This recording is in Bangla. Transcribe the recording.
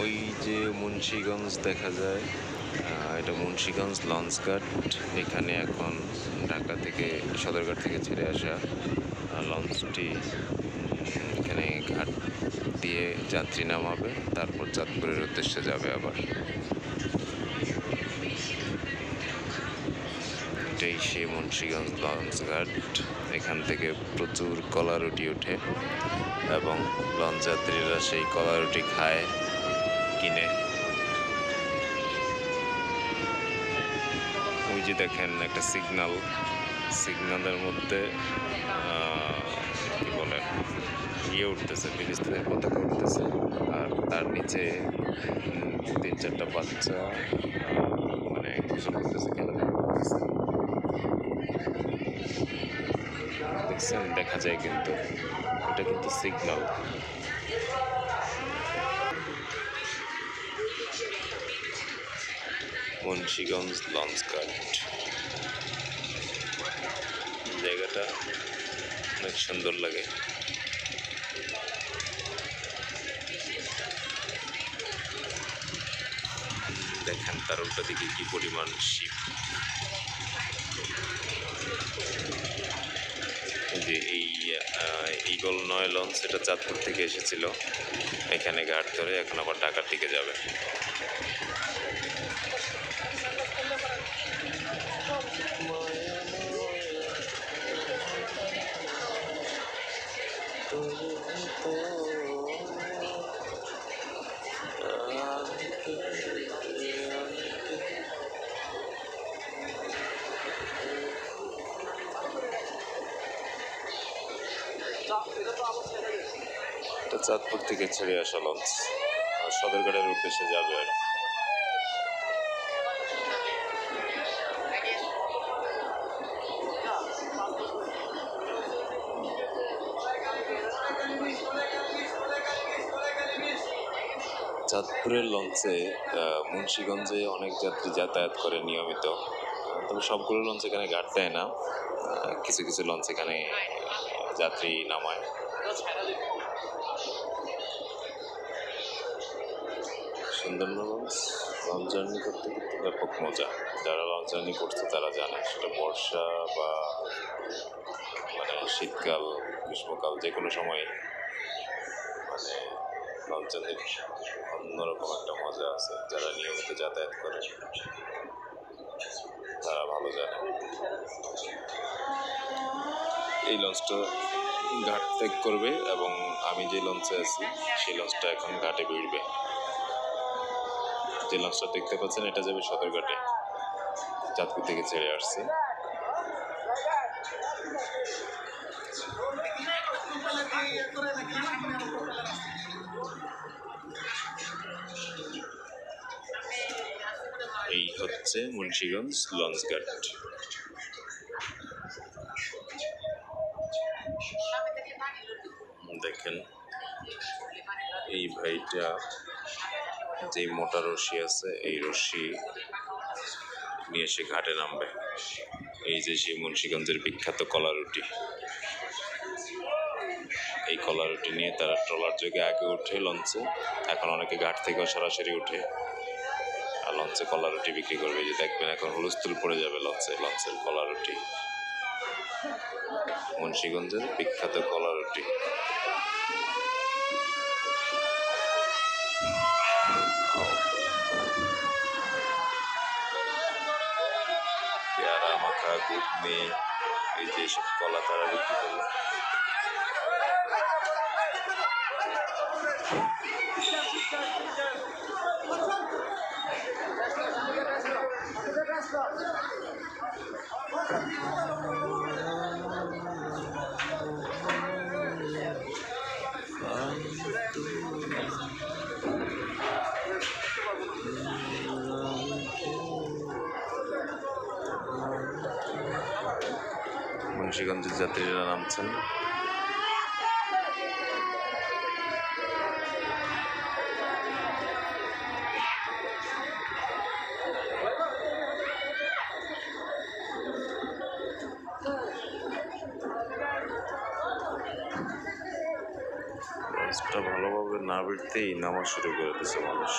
ওই যে মুন্সিগঞ্জ দেখা যায় এটা মুন্সিগঞ্জ লঞ্চ ঘাট এখানে এখন ঢাকা থেকে, সদরঘাট থেকে ছেড়ে আসা লঞ্চটি এখানে ঘাট দিয়ে যাত্রী নামাবে, তারপর চাঁদপুরের উদ্দেশ্যে যাবে আবার। এটাই সেই মুন্সিগঞ্জ লঞ্চ ঘাট এখান থেকে প্রচুর কলা রুটি ওঠে এবং লঞ্চ যাত্রীরা সেই কলা রুটি খায়। কিনে। ওই যে দেখেন, একটা সিগনাল সিগনালের মধ্যে কি বলে ইয়ে উঠতেছে, ফিলিস্তিনের পতাকা উঠতেছে। আর তার নিচে তিন চারটা বাচ্চা মানে গোসল করতেছে খেলাধুলা করতেছে দেখছেন? দেখা যায় কিন্তু, এটা কিন্তু সিগন্যাল মুন্সিগঞ্জ লঞ্চ ঘাট জায়গাটা অনেক সুন্দর লাগে। দেখেন তার উল্টা দিকে কি পরিমাণ শিপ যে এই ইগল নয় লঞ্চ এটা চাঁদপুর থেকে এসেছিল। এখানে ঘাট ধরে এখন আবার ঢাকার দিকে যাবে। চাঁদপুর থেকে ছেড়ে আসা লঞ্চ। সদরঘাটের উদ্দেশ্যে যাবে আর চাঁদপুরের লঞ্চে মুন্সিগঞ্জে অনেক যাত্রী যাতায়াত করে নিয়মিত। তবে সবগুলো লঞ্চ এখানে ঘাট দেয় না। কিছু কিছু লঞ্চ এখানে যাত্রী নামায়। সুন্দর লঞ্চ লঞ্চ জার্নি করতে করতে ব্যাপক মজা। যারা লঞ্চ জার্নি করছে তারা জানে, সেটা বর্ষা বা মানে শীতকাল, গ্রীষ্মকাল যে কোনো সময় মানে লঞ্চ জার্নির অন্যরকম একটা মজা আছে। যারা নিয়মিত যাতায়াত করে, তারা ভালো জানে। এই লঞ্চটা ঘাট ত্যাগ করবে এবং আমি যে লঞ্চে আছি, সেই লঞ্চটা এখন ঘাটে ভিড়বে। যে লঞ্চটা দেখতে পাচ্ছেন, এটা যাবে সদরঘাটে চাঁদপুর থেকে ছেড়ে আসছে। এই হচ্ছে মুন্সিগঞ্জ লঞ্চ ঘাট দেখেন, এই ভাইটা যে মোটা রশি আছে, এই রশি নিয়ে সে ঘাটে নামবে। এই যে সেই মুন্সীগঞ্জের বিখ্যাত কলা রুটি। এই কলা রুটি নিয়ে তারা ট্রলার যোগে আগে উঠে লঞ্চে, এখন অনেকে ঘাট থেকেও সরাসরি উঠে আর লঞ্চে কলা রুটি বিক্রি করবে। যে দেখবেন এখন হুলস্থুল পড়ে যাবে লঞ্চে, লঞ্চের কলা রুটি। মুন্সিগঞ্জের বিখ্যাত কলা রুটি। পেয়ারা মাখা মেয়ে এই যে সব কলা তারা বিক্রি করবে। মুন্সিগঞ্জের যাত্রীরা নামছেন। ভালোভাবে না বেরতেই নামাজ শুরু করে দিছে মানুষ।